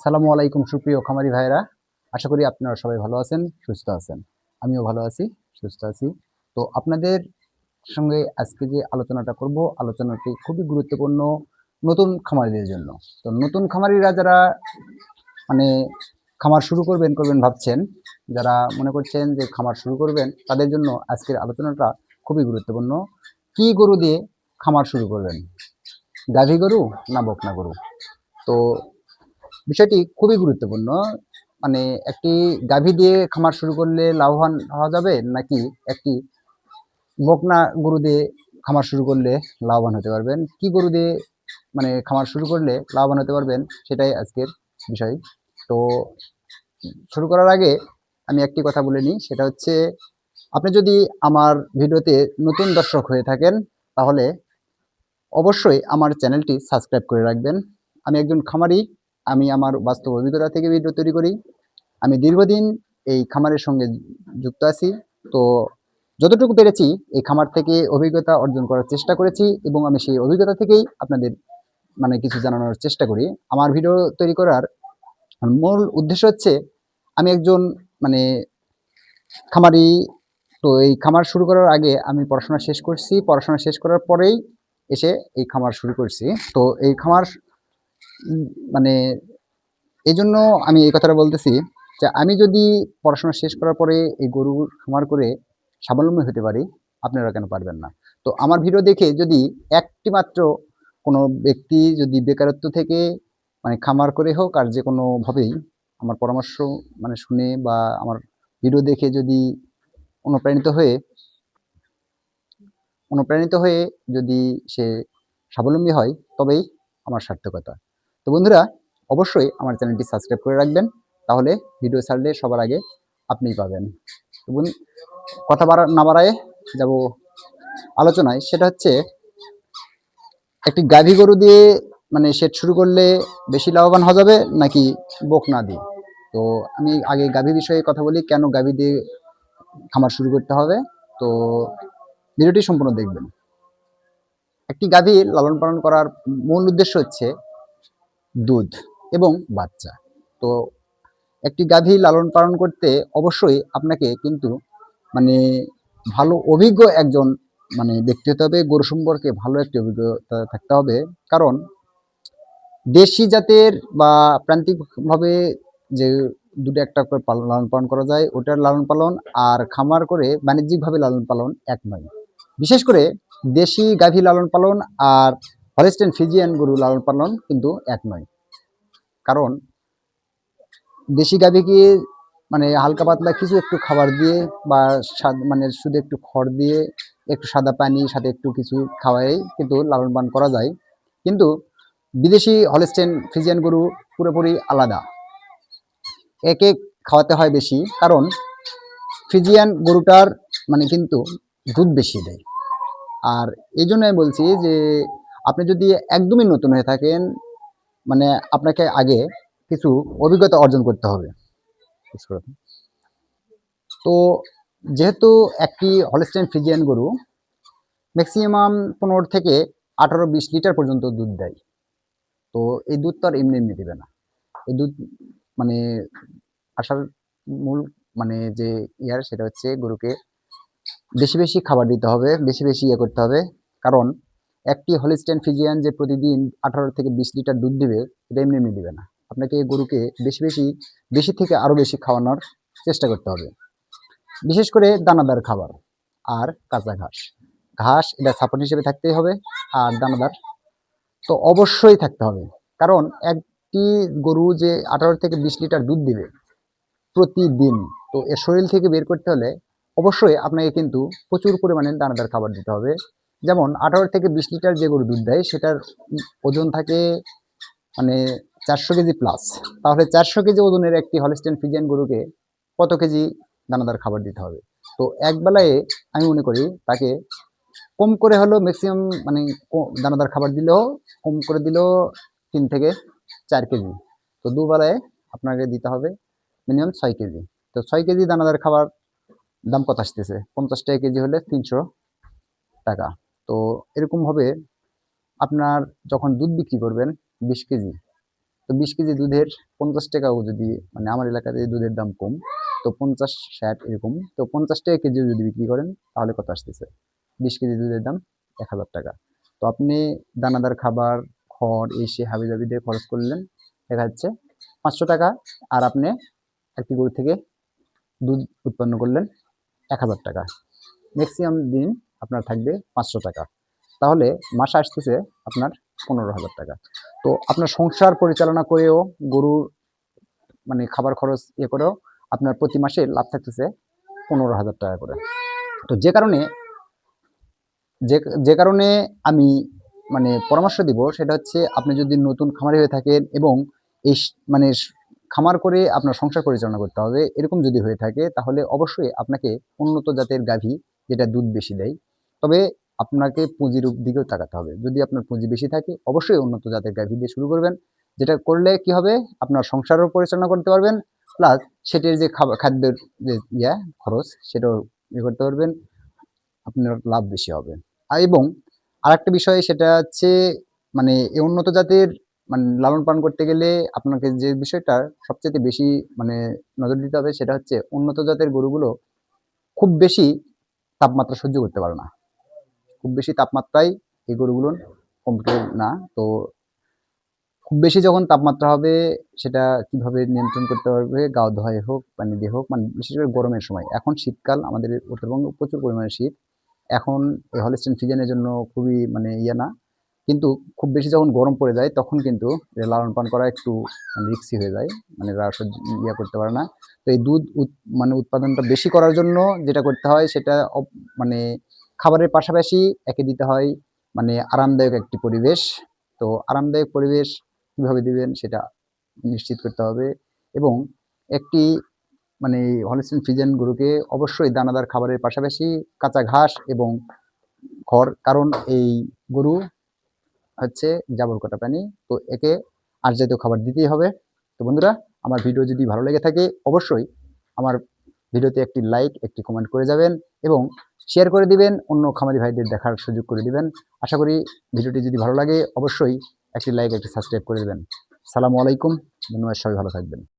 আসসালামু আলাইকুম সুপ্রিয় খামারি ভাইরা আশা করি আপনারা সবাই ভালো আছেন, সুস্থ আছেন। আমিও ভালো আছি, সুস্থ আছি। তো আপনাদের সঙ্গে আজকে যে আলোচনাটা করব, আলোচনাটি খুবই গুরুত্বপূর্ণ নতুন খামারিদের জন্য। তো নতুন খামারিরা যারা মানে খামার শুরু করবেন করবেন ভাবছেন, যারা মনে করছেন যে খামার শুরু করবেন, তাদের জন্য আজকের আলোচনাটা খুবই গুরুত্বপূর্ণ। কি গরু দিয়ে খামার শুরু করবেন? গাভী গরু না বকনা গরু? তো বিষয়টি খুবই গুরুত্বপূর্ণ। মানে একটি গাভী দিয়ে খামার শুরু করলে লাভবান হওয়া যাবে নাকি একটি বকনা গরু দিয়ে খামার শুরু করলে লাভবান হতে পারবেন? কি গরু দিয়ে মানে খামার শুরু করলে লাভবান হতে পারবেন সেটাই আজকের বিষয়। তো শুরু করার আগে আমি একটি কথা বলে নিই, সেটা হচ্ছে আপনি যদি আমার ভিডিওতে নতুন দর্শক হয়ে থাকেন, তাহলে অবশ্যই আমার চ্যানেলটি সাবস্ক্রাইব করে রাখবেন। আমি একজন খামারি আমি আমার বাস্তব অভিজ্ঞতা থেকে ভিডিও তৈরি করি। আমি দীর্ঘদিন এই খামারের সঙ্গে যুক্ত আছি। তো যতটুকু পেরেছি, এই খামার থেকে অভিজ্ঞতা অর্জন করার চেষ্টা করেছি এবং আমি সেই অভিজ্ঞতা থেকেই আপনাদের মানে কিছু জানানোর চেষ্টা করি। আমার ভিডিও তৈরি করার মূল উদ্দেশ্য হচ্ছে, আমি একজন মানে খামারি, তো এই খামার শুরু করার আগে আমি পড়াশোনা শেষ করছি। পড়াশোনা শেষ করার পরেই এসে এই খামার শুরু করছি। তো এই খামার মানে এই জন্য আমি এই কথাটা বলতেছি যে আমি যদি পড়াশোনা শেষ করার পরে এই গরুর খামার করে স্বাবলম্বী হতে পারি, আপনারা কেন পারবেন না? তো আমার ভিডিও দেখে যদি একটি মাত্র কোনো ব্যক্তি যদি বেকারত্ব থেকে মানে খামার করে হোক আর যে কোনোভাবেই আমার পরামর্শ মানে শুনে বা আমার ভিডিও দেখে যদি অনুপ্রাণিত হয়ে অনুপ্রাণিত হয়ে যদি সে স্বাবলম্বী হয়, তবেই আমার সার্থকতা। তো বন্ধুরা, অবশ্যই আমার চ্যানেলটি সাবস্ক্রাইব করে রাখবেন, তাহলে ভিডিও ছাড়লে সবার আগে আপনিই পাবেন। তো কথা বাড়া, না বাড়ায় যাব আলোচনায়। সেটা হচ্ছে, একটি গাভী গরু দিয়ে মানে সেট শুরু করলে বেশি লাভবান হওয়া যাবে নাকি বকনা দিয়ে? তো আমি আগে গাভী বিষয়ে কথা বলি, কেন গাভী দিয়ে খামার শুরু করতে হবে? তো ভিডিওটি সম্পূর্ণ দেখবেন। একটি গাভী লালন পালন করার মূল উদ্দেশ্য হচ্ছে দুধ এবং বাচ্চা। তো একটি গাভী লালন পালন করতে অবশ্যই আপনাকে কিন্তু মানে ভালো অভিজ্ঞ একজন মানে দেখতে হতে হবে। গরু সম্পর্কে ভালো একটি অভিজ্ঞতা থাকতে হবে। কারণ দেশি জাতের বা প্রান্তিকভাবে যে দুটো একটা করে লালন পালন করা যায়, ওটার লালন পালন আর খামার করে বাণিজ্যিকভাবে লালন পালন এক নয়। বিশেষ করে দেশি গাভী লালন পালন আর হলিস্টেন ফিজিয়ান গরু লালন পালন কিন্তু এক নয়। কারণ দেশি গাভীকে মানে হালকা পাতলা কিছু একটু খাবার দিয়ে বা মানে শুধু একটু খড় দিয়ে একটু সাদা পানি, সাথে একটু কিছু খাওয়াই কিন্তু লালন পালন করা যায়। কিন্তু বিদেশি হলিস্টেন ফিজিয়ান গরু পুরোপুরি আলাদা। একে খাওয়াতে হয় বেশি, কারণ ফিজিয়ান গরুটার মানে কিন্তু দুধ বেশি দেয়। আর এই জন্য আমি বলছি যে আপনি যদি একদমই নতুন হয়ে থাকেন মানে আপনাকে আগে কিছু অভিজ্ঞতা অর্জন করতে হবে। তো যেহেতু একটি হলিস্টেন ফ্রিজিয়ান গরু ম্যাক্সিমাম পনেরো থেকে আঠারো বিশ লিটার পর্যন্ত দুধ দেয়। তো এই দুধ তো আর এমনি এমনি দেবে না। এই দুধ মানে আসার মূল মানে যে ইয়ার সেটা হচ্ছে গরুকে বেশি বেশি খাবার দিতে হবে বেশি বেশি ইয়ে করতে হবে। কারণ একটি হলিস্টেন ফিজিয়ান যে প্রতিদিন আঠারো থেকে বিশ লিটার দুধ দিবে, এটা এমনি এমনি দিবে না। আপনাকে এই গরুকে বেশি বেশি বেশি থেকে আরও বেশি খাওয়ানোর চেষ্টা করতে হবে। বিশেষ করে দানাদার খাবার আর কাঁচা ঘাস। ঘাস এটা সাপোর্ট হিসেবে থাকতেই হবে আর দানাদার তো অবশ্যই থাকতে হবে। কারণ একটি গরু যে আঠারো থেকে বিশ লিটার দুধ দিবে প্রতিদিন, তো এর শরীর থেকে বের করতে হলে অবশ্যই আপনাকে কিন্তু প্রচুর পরিমাণে দানাদার খাবার দিতে হবে। যেমন আঠারো থেকে বিশ লিটার যে গরু দুধ দেয়, সেটার ওজন থাকে মানে চারশো কেজি প্লাস তাহলে চারশো কেজি ওজনের একটি হলিস্টেন ফিজিয়ান গরুকে কত কেজি দানাদার খাবার দিতে হবে? তো এক বেলায় আমি মনে করি তাকে কম করে হলেও ম্যাক্সিমাম মানে দানাদার খাবার দিলেও কম করে দিলেও তিন থেকে চার কেজি। তো দুবেলায় আপনাকে দিতে হবে মিনিমাম ছয় কেজি। তো ছয় কেজি দানাদার খাবার দাম কত আসতেছে? পঞ্চাশ টাকা কেজি হলে তিনশো টাকা। তো এরকমভাবে আপনার যখন দুধ বিক্রি করবেন বিশ কেজি, তো বিশ কেজি দুধের পঞ্চাশ টাকাও যদি মানে আমার এলাকাতে দুধের দাম কম, তো পঞ্চাশ ষাট এরকম, তো পঞ্চাশ টাকা কেজি যদি বিক্রি করেন তাহলে কত আসতেছে? বিশ কেজি দুধের দাম এক হাজার টাকা। তো আপনি দানাদার খাবার, খড়, এই সে হাবি জাবি দিয়ে খরচ করলেন, দেখা যাচ্ছে পাঁচশো টাকা আর আপনি একটি গরু থেকে দুধ উৎপন্ন করলেন এক হাজার টাকা। ম্যাক্সিমাম দিন আপনার থাকবে পাঁচশো টাকা। তাহলে মাসে আসতেছে আপনার পনেরো হাজার টাকা। তো আপনার সংসার পরিচালনা করেও, গরুর মানে খাবার খরচ ইয়ে করেও আপনার প্রতি মাসে লাভ থাকতেছে পনেরো হাজার টাকা করে। তো যে কারণে, যে যে কারণে আমি মানে পরামর্শ দিব সেটা হচ্ছে আপনি যদি নতুন খামারি হয়ে থাকেন এবং এই মানে খামার করে আপনার সংসার পরিচালনা করতে হবে, এরকম যদি হয়ে থাকে তাহলে অবশ্যই আপনাকে উন্নত জাতের গাভী যেটা দুধ বেশি দেয় তবে আপনাকে পুঁজির দিকেও তাকাতে হবে। যদি আপনার পুঁজি বেশি থাকে, অবশ্যই উন্নত জাতের গাভী দিয়ে শুরু করবেন। যেটা করলে কি হবে? আপনার সংসারও পরিচালনা করতে পারবেন প্লাস সেটির যে খাবার খাদ্যের যে ইয়া, খরচ, সেটাও ইয়ে করতে পারবেন, আপনার লাভ বেশি হবে। আর এবং আরেকটা বিষয়, সেটা হচ্ছে মানে এই উন্নত জাতের মানে লালন পালন করতে গেলে আপনাকে যে বিষয়টা সবচেয়ে বেশি মানে নজর দিতে হবে, সেটা হচ্ছে উন্নত জাতের গরুগুলো খুব বেশি তাপমাত্রা সহ্য করতে পারে না। খুব বেশি তাপমাত্রায় এই গরুগুলো কমফোর্টেবল না। তো খুব বেশি যখন তাপমাত্রা হবে, সেটা কীভাবে নিয়ন্ত্রণ করতে পারবে গাও ধোয়াই হোক, পানি দিয়ে হোক মানে বিশেষ করে গরমের সময়। এখন শীতকাল, আমাদের উত্তরবঙ্গে প্রচুর পরিমাণে শীত। এখন এই হলিস্টেন সিজনের জন্য খুবই মানে ইয়ে না। কিন্তু খুব বেশি যখন গরম পড়ে যায়, তখন কিন্তু লালন পালন করা একটু রিক্সি হয়ে যায়। মানে সহ্য ইয়ে করতে পারে না। তো এই দুধ মানে উৎপাদনটা বেশি করার জন্য যেটা করতে হয়, সেটা মানে খাবারের পাশাপাশি একে দিতে হয় মানে আরামদায়ক একটি পরিবেশ। তো আরামদায়ক পরিবেশ কীভাবে দিবেন সেটা নিশ্চিত করতে হবে এবং একটি মানে হলিস্টিন ফ্রিজেন গরুকে অবশ্যই দানাদার খাবারের পাশাপাশি কাঁচা ঘাস এবং খড়, কারণ এই গরু হচ্ছে জাবর কটা প্রাণী তো একে আর জাতীয় খাবার দিতেই হবে। তো বন্ধুরা, আমার ভিডিও যদি ভালো লেগে থাকে, অবশ্যই আমার ভিডিওতে একটি লাইক, একটি কমেন্ট করে যাবেন। এবং শেয়ার করে দিবেন, অন্য খামারি ভাইদের দেখার সুযোগ করে দিবেন। আশা করি ভিডিওটি যদি ভালো লাগে, অবশ্যই একটি লাইক একটি সাবস্ক্রাইব করে দেবেন। সালামু আলাইকুম, ধন্যবাদ, সবাই ভালো থাকবেন।